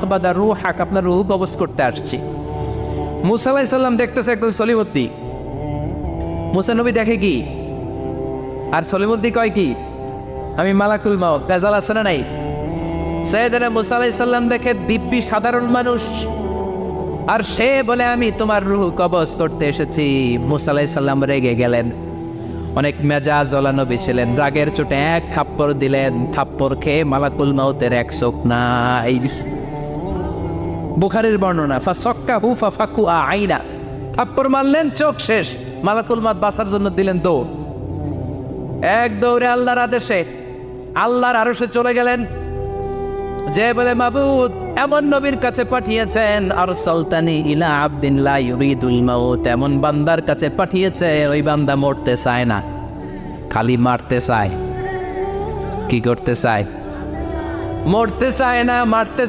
আকবাদা রু হাক আপনার রুহ কবজ করতে আসছি। মুসা আলাইহিস সালাম দেখতেছে একজন সলিমুদ্দি। মুসা নবী দেখে কি? আর সলিমুদ্দি কয় কি? আমি মালাকুল মাউত বেজাল আছে না নাই? দেখে দিব্যি সাধারণ মানুষ। আর সে বলে, আমি তোমার রুহ কবজ করতে এসেছি। মুসা রেগে গেলেন। অনেক মেজাজ নবী ছিলেন। রাগের চোটে এক থাপ্পড় দিলেন। থাপ্পড় খেয়ে মালাকুল মাউতের এক চোখ নাই। বুখারের বর্ণনা ফা সক্কা হু ফা ফাকু আ আইনা। থাপ্পড় মারলেন, চোখ শেষ। মালাকুল মাত বাসার জন্য দিলেন দৌড়। এক দৌড়ে আল্লাহর আদেশে, আল্লাহর আরশে চলে গেলেন। যে বলে, মাবুদ, এমন নবীর কাছে পাঠিয়েছেন আর সুলতানি ইলা আবদিন লা ইউরিদুল মাউত। এমন বান্দার কাছে পাঠিয়েছে, ওই বান্দা মরতে চায় না। খালি মারতে চায়। কি করতে চায়? মরতে চায় না, মারতে চায়